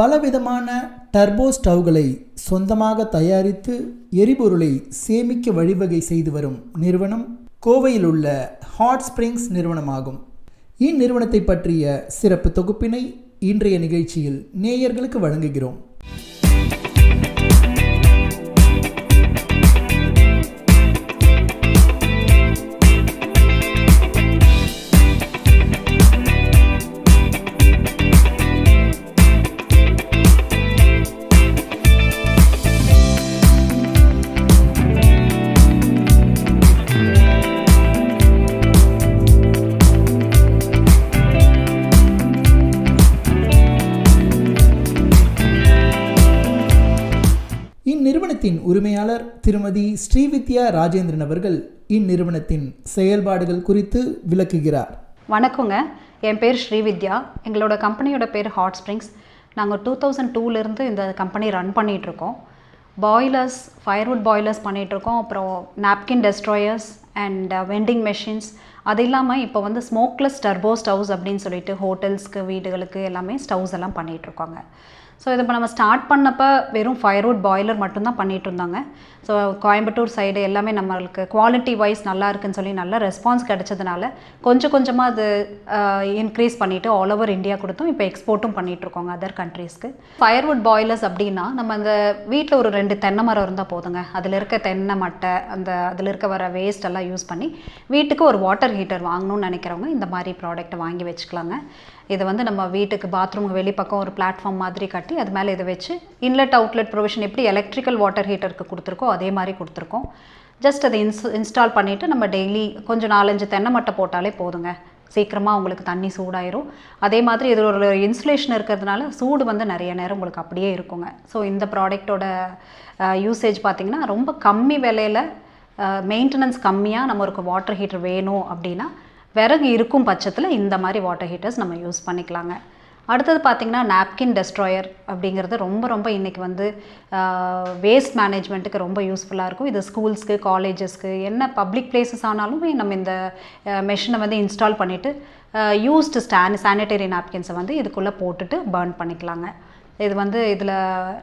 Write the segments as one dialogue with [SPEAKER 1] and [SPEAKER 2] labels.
[SPEAKER 1] பலவிதமான டர்போ ஸ்டவ்களை சொந்தமாக தயாரித்து எரிபொருளை சேமிக்க வழிவகை செய்து வரும் நிறுவனம் கோவையில் உள்ள ஹாட் ஸ்ப்ரிங்ஸ் நிறுவனமாகும். இந்நிறுவனத்தை பற்றிய சிறப்பு தொகுப்பினை இன்றைய நிகழ்ச்சியில் நேயர்களுக்கு வழங்குகிறோம். இந்நிறுவனத்தின் உரிமையாளர் திருமதி ஸ்ரீவித்யா ராஜேந்திரன் அவர்கள் இந்நிறுவனத்தின் செயல்பாடுகள் குறித்து விளக்குகிறார்.
[SPEAKER 2] வணக்கங்க. என் பேர் ஸ்ரீவித்யா. எங்களோட கம்பெனியோட பேர் ஹாட் ஸ்ப்ரிங்ஸ் நாங்கள் டூ தௌசண்ட் டூலேருந்து இந்த கம்பெனி ரன் பண்ணிகிட்ருக்கோம் பாய்லர்ஸ் ஃபயர்வுட் பாய்லர்ஸ் பண்ணிகிட்ருக்கோம் அப்புறம் napkin destroyers and vending machines அது இல்லாமல் இப்போ வந்து ஸ்மோக்லெஸ் டர்போ ஸ்டவ்ஸ் அப்படின்னு சொல்லிட்டு ஹோட்டல்ஸ்க்கு வீடுகளுக்கு எல்லாமே ஸ்டவ்ஸ் எல்லாம் பண்ணிகிட்ருக்கோங்க ஸோ இது இப்போ நம்ம ஸ்டார்ட் பண்ணப்போ வெறும் ஃபயர்வுட் பாய்லர் மட்டும்தான் பண்ணிட்டு இருந்தாங்க. ஸோ கோயம்புத்தூர் சைடு எல்லாமே நம்மளுக்கு குவாலிட்டி வைஸ் நல்லா இருக்குன்னு சொல்லி நல்ல ரெஸ்பான்ஸ் கிடைச்சதுனால கொஞ்சம் கொஞ்சமாக அது இன்க்ரீஸ் பண்ணிவிட்டு ஆல் ஓவர் இந்தியா கொடுத்தும் இப்போ எக்ஸ்போர்ட்டும் பண்ணிகிட்ருக்கோங்க அதர் கண்ட்ரீஸ்க்கு ஃபயர்வுட் பாய்லர்ஸ் அப்படின்னா நம்ம அந்த வீட்டில் ஒரு ரெண்டு தென்னை மரம் இருந்தால் போதுங்க. அதில் இருக்க தென்னை மட்டை அந்த அதில் இருக்க வர வேஸ்ட் எல்லாம் யூஸ் பண்ணி வீட்டுக்கு ஒரு வாட்டர் ஹீட்டர் வாங்கணும்னு நினைக்கிறவங்க இந்த மாதிரி ப்ராடக்ட்டை வாங்கி வச்சுக்கலாங்க. இதை வந்து நம்ம வீட்டுக்கு பாத்ரூம் வெளிப்பக்கம் ஒரு பிளாட்ஃபார்ம் மாதிரி கட்டி அது மேலே இதை வச்சு இன்லெட் அவுட்லெட் ப்ரொவிஷன் எப்படி எலக்ட்ரிக்கல் வாட்டர் ஹீட்டருக்கு கொடுத்துருக்கோ அதே மாதிரி கொடுத்துருக்கோம். ஜஸ்ட் அதை இன்ஸ் இன்ஸ்டால் பண்ணிவிட்டு நம்ம டெய்லி கொஞ்சம் நாலஞ்சு தென்னை மட்டை போட்டாலே போதுங்க. சீக்கிரமாக உங்களுக்கு தண்ணி சூடாயிரும். அதே மாதிரி இது ஒரு இன்சுலேஷன் இருக்கிறதுனால சூடு வந்து நிறைய நேரம் உங்களுக்கு அப்படியே இருக்குங்க. ஸோ இந்த ப்ராடக்டோட யூசேஜ் பார்த்திங்கன்னா ரொம்ப கம்மி விலையில் மெயின்டெனன்ஸ் கம்மியாக நம்ம ஒரு வாட்டர் ஹீட்டர் வேணும் அப்படின்னா விறகு இருக்கும் பட்சத்தில் இந்த மாதிரி வாட்டர் ஹீட்டர்ஸ் நம்ம யூஸ் பண்ணிக்கலாங்க. அடுத்தது பார்த்திங்கன்னா நாப்கின் டெஸ்ட்ராயர் அப்படிங்கிறது ரொம்ப ரொம்ப இன்றைக்கி வந்து வேஸ்ட் மேனேஜ்மெண்ட்டுக்கு ரொம்ப யூஸ்ஃபுல்லாக இருக்கும். இது ஸ்கூல்ஸ்க்கு காலேஜஸ்க்கு என்ன பப்ளிக் பிளேசஸ் ஆனாலுமே நம்ம இந்த மெஷினை வந்து இன்ஸ்டால் பண்ணிவிட்டு யூஸ்டு ஸ்டான் சானிடரி நாப்கின்ஸை வந்து இதுக்குள்ளே போட்டுட்டு பர்ன் பண்ணிக்கலாங்க. இது வந்து இதில்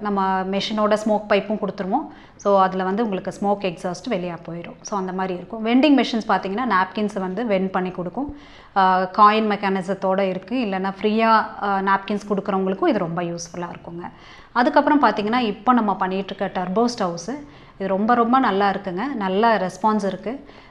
[SPEAKER 2] நம்ம மெஷினோட ஸ்மோக் பைப்பும் கொடுத்துருவோம். ஸோ அதில் வந்து உங்களுக்கு ஸ்மோக் எக்ஸாஸ்ட் வெளியாக போயிடும் ஸோ அந்த மாதிரி இருக்கும். வெண்டிங் மிஷின்ஸ் பார்த்தீங்கன்னா நாப்கின்ஸை வந்து வெண்ட் பண்ணி கொடுக்கும். காயின் மெக்கானிசத்தோடு இருக்குது இல்லைன்னா ஃப்ரீயாக நாப்கின்ஸ் கொடுக்குறவங்களுக்கும் இது ரொம்ப யூஸ்ஃபுல்லாக இருக்குங்க. அதுக்கப்புறம் பார்த்தீங்கன்னா இப்போ நம்ம பண்ணிகிட்ருக்க டர்போ ஸ்டவ்ஸு இது ரொம்ப ரொம்ப நல்லா இருக்குங்க. நல்ல ரெஸ்பான்ஸ் இருக்குது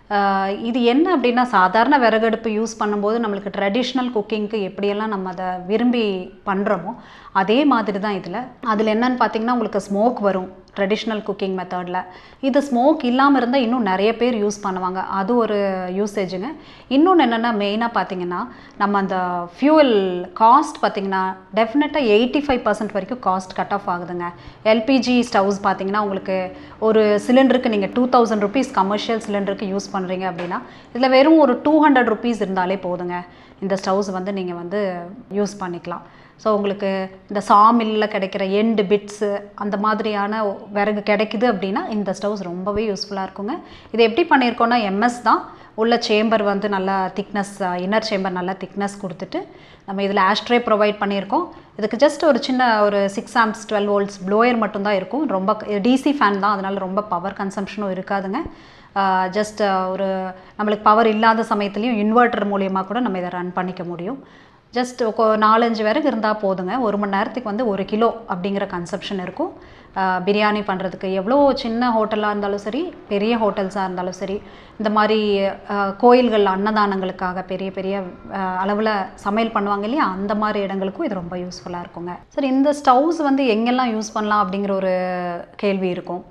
[SPEAKER 2] இது என்ன அப்படின்னா சாதாரண விறகடுப்பு யூஸ் பண்ணும்போது நம்மளுக்கு ட்ரெடிஷ்னல் குக்கிங்க்கு எப்படியெல்லாம் நம்ம அதை விரும்பி பண்ணுறோமோ அதே மாதிரி தான் இதில். அதில் என்னன்னு பார்த்தீங்கன்னா உங்களுக்கு ஸ்மோக் வரும். ட்ரெடிஷ்னல் குக்கிங் மெத்தடில் இது ஸ்மோக் இல்லாமல் இருந்தால் இன்னும் நிறைய பேர் யூஸ் பண்ணுவாங்க. அது ஒரு யூசேஜுங்க இன்னொன்று என்னென்னா மெயினாக பார்த்தீங்கன்னா நம்ம அந்த ஃபியூவல் காஸ்ட் பார்த்திங்கன்னா டெஃபினட்டாக எயிட்டி ஃபைவ் பர்சன்ட் வரைக்கும் காஸ்ட் கட் ஆஃப் ஆகுதுங்க. எல்பிஜி ஸ்டவ்ஸ் பார்த்தீங்கன்னா உங்களுக்கு ஒரு சிலிண்டருக்கு நீங்கள் டூ தௌசண்ட் ருபீஸ் கமர்ஷியல் சிலிண்டருக்கு யூஸ் பண்ணுறீங்க அப்படின்னா இதில் வெறும் ஒரு டூ ஹண்ட்ரட் ருபீஸ் இருந்தாலே போதுங்க. இந்த ஸ்டவ்ஸ் வந்து நீங்கள் வந்து யூஸ் பண்ணிக்கலாம். ஸோ உங்களுக்கு இந்த சாமில்ல கிடைக்கிற எண்டு பிட்ஸு அந்த மாதிரியான விறகு கிடைக்குது அப்படின்னா இந்த ஸ்டவ்ஸ் ரொம்பவே யூஸ்ஃபுல்லாக இருக்குங்க. இது எப்படி பண்ணியிருக்கோன்னா எம்எஸ் தான். உள்ள சேம்பர் வந்து நல்லா திக்னஸ் இன்னர் சேம்பர் நல்லா திக்னஸ் கொடுத்துட்டு நம்ம இதில் ஆஷ்ட்ரே ப்ரொவைட் பண்ணியிருக்கோம். இதுக்கு ஜஸ்ட் ஒரு சின்ன ஒரு six amps twelve volts blower மட்டும்தான் இருக்கும். ரொம்ப டிசி ஃபேன் தான். அதனால் ரொம்ப பவர் கன்சம்ஷனும் இருக்காதுங்க. ஜஸ்ட் ஒரு நம்மளுக்கு பவர் இல்லாத சமயத்துலேயும் இன்வெர்ட்டர் மூலியமாக கூட நம்ம இதை ரன் பண்ணிக்க முடியும். ஜஸ்ட் நாலஞ்சு விறகு இருந்தால் போதுங்க. ஒரு மணி நேரத்துக்கு வந்து ஒரு கிலோ அப்படிங்கிற கன்செப்ஷன் இருக்கும். பிரியாணி பண்ணுறதுக்கு எவ்வளோ சின்ன ஹோட்டலாக இருந்தாலும் சரி பெரிய ஹோட்டல்ஸாக இருந்தாலும் சரி இந்த மாதிரி கோயில்கள் அன்னதானங்களுக்காக பெரிய பெரிய அளவில் சமையல் பண்ணுவாங்க இல்லையா? அந்த மாதிரி இடங்களுக்கும் இது ரொம்ப யூஸ்ஃபுல்லாக இருக்குங்க. சரி இந்த ஸ்டவ்ஸ் வந்து எங்கெல்லாம் யூஸ் பண்ணலாம் அப்படிங்கிற ஒரு கேள்வி இருக்கும்.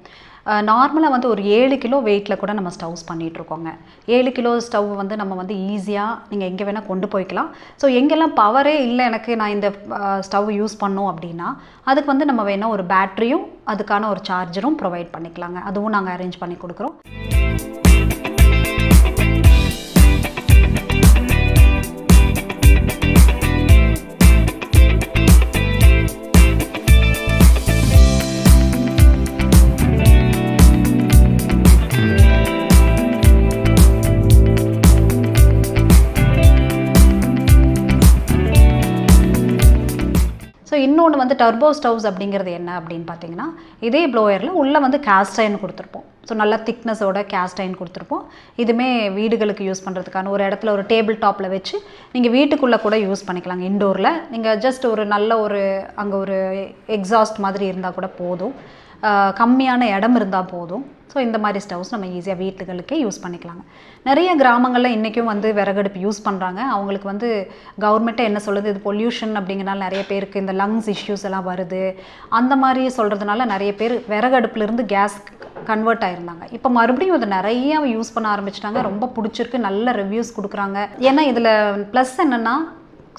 [SPEAKER 2] நார்மலாக வந்து ஒரு ஏழு கிலோ வெயிட்டில் கூட நம்ம ஸ்டவ்ஸ் பண்ணிகிட்ருக்கோங்க ஏழு கிலோ ஸ்டவ் வந்து நம்ம வந்து ஈஸியாக நீங்கள் எங்கே வேணால் கொண்டு போய்க்கலாம். ஸோ எங்கெல்லாம் பவரே இல்லை எனக்கு நான் இந்த ஸ்டவ் யூஸ் பண்ணோம் அப்படின்னா அதுக்கு வந்து நம்ம வேணால் ஒரு பேட்ரியும் அதுக்கான ஒரு சார்ஜரும் ப்ரொவைட் பண்ணிக்கலாங்க. அதுவும் நாங்கள் அரேஞ்ச் பண்ணி கொடுக்குறோம். ஸோ இன்னொன்று வந்து டர்போ ஸ்டவ்ஸ் அப்படிங்கிறது என்ன அப்படின்னு பார்த்தீங்கன்னா இதே ப்ளோயரில் உள்ளே வந்து கேஸ்ட் iron கொடுத்துருப்போம். ஸோ நல்லா திக்னஸோட கேஸ்டைன் கொடுத்துருப்போம். இதுவுமே வீடுகளுக்கு யூஸ் பண்ணுறதுக்கான ஒரு இடத்துல ஒரு டேபிள் டாப்பில் வச்சு நீங்கள் வீட்டுக்குள்ளே கூட யூஸ் பண்ணிக்கலாங்க. இண்டோரில் நீங்கள் ஜஸ்ட் ஒரு நல்ல ஒரு அங்கே ஒரு எக்ஸாஸ்ட் மாதிரி இருந்தால் கூட போதும். கம்மியான இடம் இருந்தால் போதும். ஸோ இந்த மாதிரி ஸ்டவ்ஸ் நம்ம ஈஸியாக வீட்டுகளுக்கே யூஸ் பண்ணிக்கலாங்க. நிறைய கிராமங்களில் இன்றைக்கும் வந்து விறகடுப்பு யூஸ் பண்ணுறாங்க அவங்களுக்கு வந்து கவர்மெண்ட்டே என்ன சொல்லுது? இது பொல்யூஷன் அப்படிங்கிறனால நிறைய பேருக்கு இந்த லங்ஸ் இஷ்யூஸ் எல்லாம் வருது. அந்த மாதிரி சொல்கிறதுனால நிறைய பேர் விறகடுப்புலேருந்து கேஸ் கன்வெர்ட் ஆயிருந்தாங்க. இப்போ மறுபடியும் அதை நிறைய யூஸ் பண்ண ஆரம்பிச்சிட்டாங்க. ரொம்ப பிடிச்சிருக்கு. நல்ல ரிவ்யூஸ் கொடுக்குறாங்க. ஏன்னா இதில் ப்ளஸ் என்னென்னா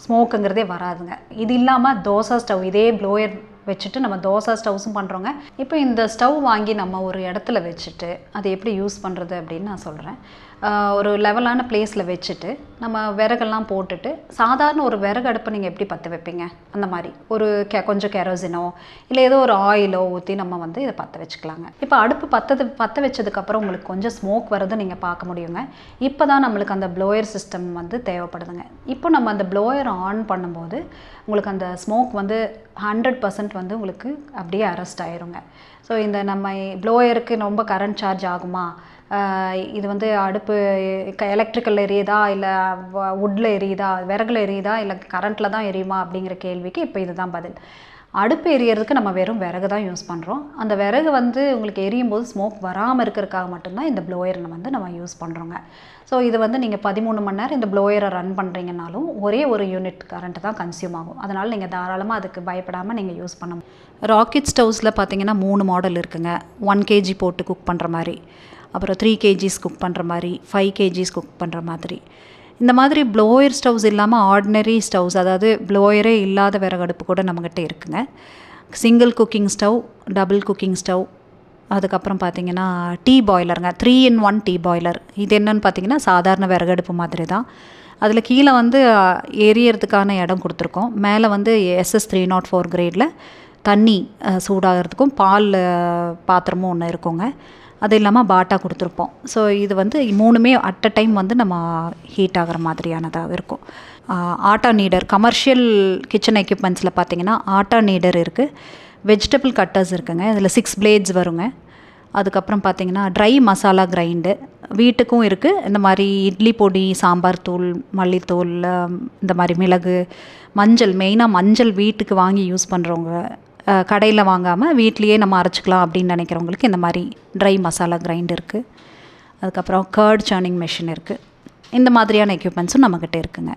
[SPEAKER 2] ஸ்மோக்குங்கிறதே வராதுங்க. இது இல்லாமல் தோசை ஸ்டவ் இதே ப்ளோயர் வச்சுட்டு நம்ம தோசை ஸ்டவ்ஸும் பண்ணுறோங்க இப்போ இந்த ஸ்டவ் வாங்கி நம்ம ஒரு இடத்துல வச்சுட்டு அதை எப்படி யூஸ் பண்ணுறது அப்படின்னு நான் சொல்கிறேன் ஒரு லெவலான பிளேஸில் வச்சுட்டு நம்ம விறகெல்லாம் போட்டுட்டு சாதாரண ஒரு விறகு அடுப்பை நீங்கள் எப்படி பற்ற வைப்பீங்க? அந்த மாதிரி. ஒரு கெ கொஞ்சம் கெரோசினோ இல்லை ஏதோ ஒரு ஆயிலோ ஊற்றி நம்ம வந்து இதை பற்ற வச்சுக்கலாங்க. இப்போ அடுப்பு பற்றது பற்ற வச்சதுக்கப்புறம் உங்களுக்கு கொஞ்சம் ஸ்மோக் வரதை நீங்கள் பார்க்க முடியுங்க. இப்போ தான் நம்மளுக்கு அந்த ப்ளோயர் சிஸ்டம் வந்து தேவைப்படுதுங்க. இப்போ நம்ம அந்த ப்ளோயர் ஆன் பண்ணும்போது உங்களுக்கு அந்த ஸ்மோக் வந்து ஹண்ட்ரட் பர்சன்ட் வந்து உங்களுக்கு அப்படியே அரெஸ்ட் ஆயிருங்க. ஸோ இந்த நம்ம ப்ளோயருக்கு ரொம்ப கரண்ட் சார்ஜ் ஆகுமா? இது வந்து அடுப்பு எலக்ட்ரிக்கல் எரியுதா இல்லை வுட்டில் எரியுதா விறகுல எரியுதா இல்லை கரண்ட்டில் தான் எரியுமா அப்படிங்கிற கேள்விக்கு இப்போ இதுதான் பதில். அடுப்பு எரியறதுக்கு நம்ம வெறும் விறகு தான் யூஸ் பண்ணுறோம் அந்த விறகு வந்து உங்களுக்கு எரியும் போது ஸ்மோக் வராமல் இருக்கிறதுக்காக மட்டும்தான் இந்த ப்ளோயரை வந்து நம்ம யூஸ் பண்ணுறோங்க ஸோ இது வந்து நீங்கள் பதிமூணு மணி நேரம் இந்த ப்ளோயரை ரன் பண்ணுறீங்கனாலும் ஒரே ஒரு யூனிட் கரண்ட் தான் கன்சியூம் ஆகும். அதனால் நீங்கள் தாராளமாக அதுக்கு பயப்படாமல் நீங்கள் யூஸ் பண்ண ராக்கெட் ஸ்டவ்ஸில் பார்த்தீங்கன்னா மூணு மாடல் இருக்குங்க. ஒன் கேஜி போட்டு குக் பண்ணுற மாதிரி. அப்புறம் த்ரீ கேஜிஸ் குக் பண்ணுற மாதிரி ஃபைவ் கேஜிஸ் குக் பண்ணுற மாதிரி. இந்த மாதிரி ப்ளோயர் ஸ்டவ்ஸ் இல்லாமல் ஆர்டினரி ஸ்டவ்ஸ் அதாவது ப்ளோயரே இல்லாத விறகடுப்பு கூட நம்மக்கிட்ட இருக்குங்க. Single cooking stove double cooking stove அதுக்கப்புறம் பார்த்தீங்கன்னா tea பாய்லருங்க three in one tea boiler இது என்னன்னு பார்த்தீங்கன்னா சாதாரண விறகடுப்பு மாதிரி தான் அதில் கீழே வந்து எரியறதுக்கான இடம் கொடுத்துருக்கோம். மேலே வந்து எஸ்எஸ் த்ரீ நாட் ஃபோர் கிரேடில் தண்ணி சூடாகிறதுக்கும் பால் பாத்திரமும் ஒன்று இருக்குங்க. அது இல்லாமல் பாட்டா கொடுத்துருப்போம். ஸோ இது வந்து மூணுமே அட் அ டைம் வந்து நம்ம ஹீட் ஆகிற மாதிரியானதாக இருக்கும். ஆட்டா நீடர் கமர்ஷியல் கிச்சன் எக்யூப்மெண்ட்ஸில் பார்த்தீங்கன்னா ஆட்டா நீடர் இருக்குது வெஜிடபிள் கட்டர்ஸ் இருக்குங்க. இதில் சிக்ஸ் பிளேட்ஸ் வருங்க. அதுக்கப்புறம் பார்த்தீங்கன்னா ட்ரை மசாலா கிரைண்டு வீட்டுக்கும் இருக்குது இந்த மாதிரி இட்லி பொடி சாம்பார் தூள் மல்லித்தூள் இந்த மாதிரி மிளகு மஞ்சள் மெயினாக மஞ்சள் வீட்டுக்கு வாங்கி யூஸ் பண்ணுறவங்க கடையில் வாங்காமல் வீட்லேயே நம்ம அரைச்சிக்கலாம் அப்படின்னு நினைக்கிறவங்களுக்கு இந்த மாதிரி ட்ரை மசாலா கிரைண்ட் இருக்குது அதுக்கப்புறம் கர்ட் சர்னிங் மிஷின் இருக்குது இந்த மாதிரியான எக்யூப்மெண்ட்ஸும் நம்மக்கிட்ட இருக்குங்க.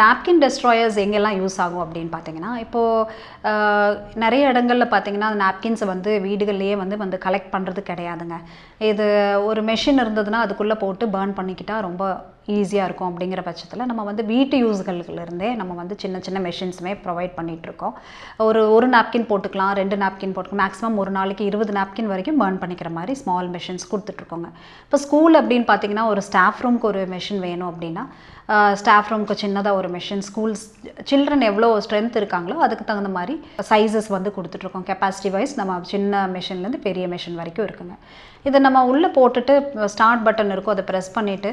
[SPEAKER 2] நாப்கின் டெஸ்ட்ராயர்ஸ் எங்கெல்லாம் யூஸ் ஆகும் அப்படின்னு பார்த்தீங்கன்னா இப்போது நிறைய இடங்களில் பார்த்தீங்கன்னா நாப்கின்ஸை வந்து வீடுகள்லேயே வந்து வந்து கலெக்ட் பண்ணுறது கிடையாதுங்க. இது ஒரு மெஷின் இருந்ததுன்னா அதுக்குள்ளே போட்டு பேர்ன் பண்ணிக்கிட்டால் ரொம்ப ஈஸியாக இருக்கும் அப்படிங்கிற பட்சத்தில் நம்ம வந்து வீட்டு யூஸ்களிலிருந்தே நம்ம வந்து சின்ன சின்ன மெஷின்ஸுமே ப்ரொவைட் பண்ணிகிட்ருக்கோம் ஒரு ஒரு நாப்கின் போட்டுக்கலாம் ரெண்டு நாப்கின் போட்டுக்கலாம் மேக்ஸிமம் ஒரு நாளைக்கு இருபது நாப்கின் வரைக்கும் பேர்ன் பண்ணிக்கிற மாதிரி ஸ்மால் மெஷின்ஸ் கொடுத்துட்ருக்கோங்க இப்போ ஸ்கூல் அப்படின்னு பார்த்தீங்கன்னா ஒரு ஸ்டாஃப் ரூம்க்கு ஒரு மெஷின் வேணும் அப்படின்னா ஸ்டாஃப் ரூம்க்கு சின்னதாக ஒரு மெஷின் ஸ்கூல்ஸ் சில்ட்ரன் எவ்வளோ ஸ்ட்ரென்த் இருக்காங்களோ அதுக்கு தகுந்த மாதிரி சைஸஸ் வந்து கொடுத்துட்ருக்கோம் கெப்பாசிட்டி வைஸ் நம்ம சின்ன மெஷின்லேருந்து பெரிய மெஷின் வரைக்கும் இருக்குங்க. இதை நம்ம உள்ளே போட்டுட்டு ஸ்டார்ட் பட்டன் இருக்கும் அதை ப்ரெஸ் பண்ணிவிட்டு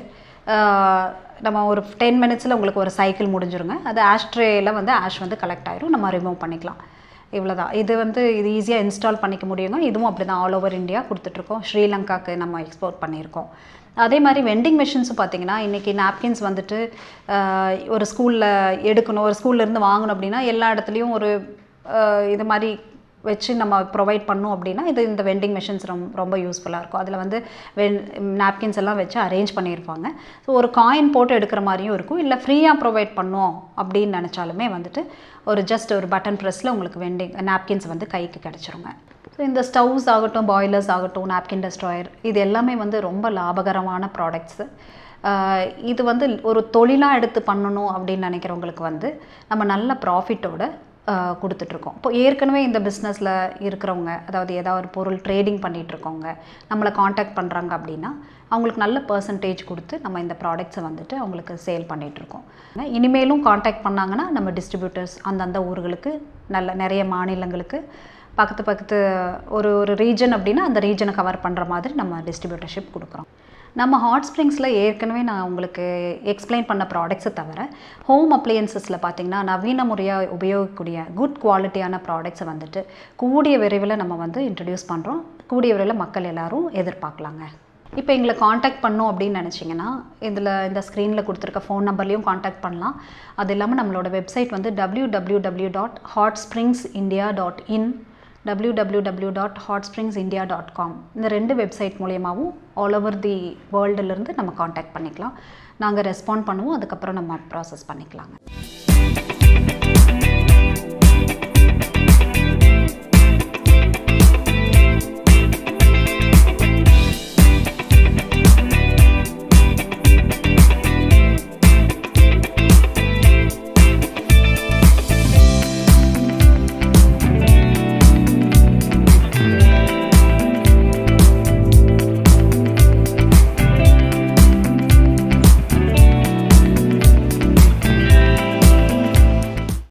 [SPEAKER 2] நம்ம ஒரு டென் மினிட்ஸில் உங்களுக்கு ஒரு சைக்கிள் முடிஞ்சிருங்க. அது ஆஷ்ட்ரேயில் வந்து ஆஷ் வந்து கலெக்ட் ஆயிரும். நம்ம ரிமூவ் பண்ணிக்கலாம். இவ்வளோதான் இது வந்து இது ஈஸியாக இன்ஸ்டால் பண்ணிக்க முடியுங்க. இதுவும் அப்படி தான் ஆல் ஓவர் இந்தியா கொடுத்துட்ருக்கோம். ஸ்ரீலங்காக்கு நம்ம எக்ஸ்போர்ட் பண்ணியிருக்கோம். அதே மாதிரி வெண்டிங் மிஷின்ஸும் பார்த்தீங்கன்னா இன்றைக்கி நாப்கின்ஸ் வந்துட்டு ஒரு ஸ்கூலில் எடுக்கணும் ஒரு ஸ்கூல்லேருந்து வாங்கணும் அப்படின்னா எல்லா இடத்துலையும் ஒரு இது மாதிரி வச்சு நம்ம ப்ரொவைட் பண்ணோம் அப்படின்னா இது இந்த வெண்டிங் மிஷின்ஸ் ரொம்ப ரொம்ப யூஸ்ஃபுல்லாக இருக்கும். அதில் வந்து வென் நாப்கின்ஸ் எல்லாம் வச்சு அரேஞ்ச் பண்ணியிருப்பாங்க. ஸோ ஒரு காயின் போட்டு எடுக்கிற மாதிரியும் இருக்கும். இல்லை ஃப்ரீயாக ப்ரொவைட் பண்ணோம் அப்படின்னு நினச்சாலுமே வந்துட்டு ஒரு ஜஸ்ட் ஒரு பட்டன் ப்ரெஸ்ஸில் உங்களுக்கு வெண்டிங் நாப்கின்ஸ் வந்து கைக்கு கிடச்சிருங்க. ஸோ இந்த ஸ்டவ்ஸ் ஆகட்டும் பாய்லர்ஸ் ஆகட்டும் நாப்கின் டெஸ்ட்ராயர் இது எல்லாமே வந்து ரொம்ப லாபகரமான ப்ராடக்ட்ஸு இது வந்து ஒரு தொழிலாக எடுத்து பண்ணணும் அப்படின்னு நினைக்கிறவங்களுக்கு வந்து நம்ம நல்ல ப்ராஃபிட்டோட கொடுத்துட்ருக்கோம். இப்போ ஏற்கனவே இந்த பிஸ்னஸில் இருக்கிறவங்க அதாவது ஏதாவது ஒரு பொருள் ட்ரேடிங் பண்ணிகிட்ருக்கவங்க நம்மளை காண்டாக்ட் பண்ணுறாங்க அப்படின்னா அவங்களுக்கு நல்ல பர்சன்டேஜ் கொடுத்து நம்ம இந்த ப்ராடக்ட்ஸை வந்துட்டு அவங்களுக்கு சேல் பண்ணிகிட்ருக்கோம் இனிமேலும் காண்டாக்ட் பண்ணாங்கன்னா நம்ம டிஸ்ட்ரிபியூட்டர்ஸ் அந்தந்த ஊர்களுக்கு நல்ல நிறைய மாநிலங்களுக்கு பக்கத்து பக்கத்து ஒரு ஒரு ரீஜன் அப்படின்னா அந்த ரீஜனை கவர் பண்ணுற மாதிரி நம்ம டிஸ்ட்ரிபியூட்டர்ஷிப் கொடுக்குறோம். நம்ம ஹாட் ஸ்ப்ரிங்ஸில் ஏற்கனவே நான் உங்களுக்கு எக்ஸ்பிளைன் பண்ண ப்ராடக்ட்ஸை தவிர ஹோம் அப்ளையன்சஸில் பார்த்தீங்கன்னா நவீன முறையாக உபயோகக்கூடிய குட் குவாலிட்டியான ப்ராடக்ட்ஸை வந்துட்டு கூடிய விரைவில் நம்ம வந்து இன்ட்ரடியூஸ் பண்ணுறோம் கூடிய விரைவில் மக்கள் எல்லோரும் எதிர்பார்க்கலாங்க. இப்போ எங்களை காண்டாக்ட் பண்ணோம் அப்படின்னு நினச்சிங்கன்னா இதில் இந்த ஸ்க்ரீனில் கொடுத்துருக்க ஃபோன் நம்பர்லேயும் காண்டாக்ட் பண்ணலாம். அது இல்லாமல் நம்மளோட வெப்சைட் வந்து W W W dot hot springs India dot in W W W dot hot springs India dot com இந்த ரெண்டு வெப்சைட் மூலியமாகவும் ஆல் ஓவர் தி வேர்ல்டுலேருந்து நம்ம காண்டாக்ட் பண்ணிக்கலாம். நாங்கள் ரெஸ்பாண்ட் பண்ணுவோம் அதுக்கப்புறம் நம்ம ப்ராசஸ் பண்ணிக்கலாங்க.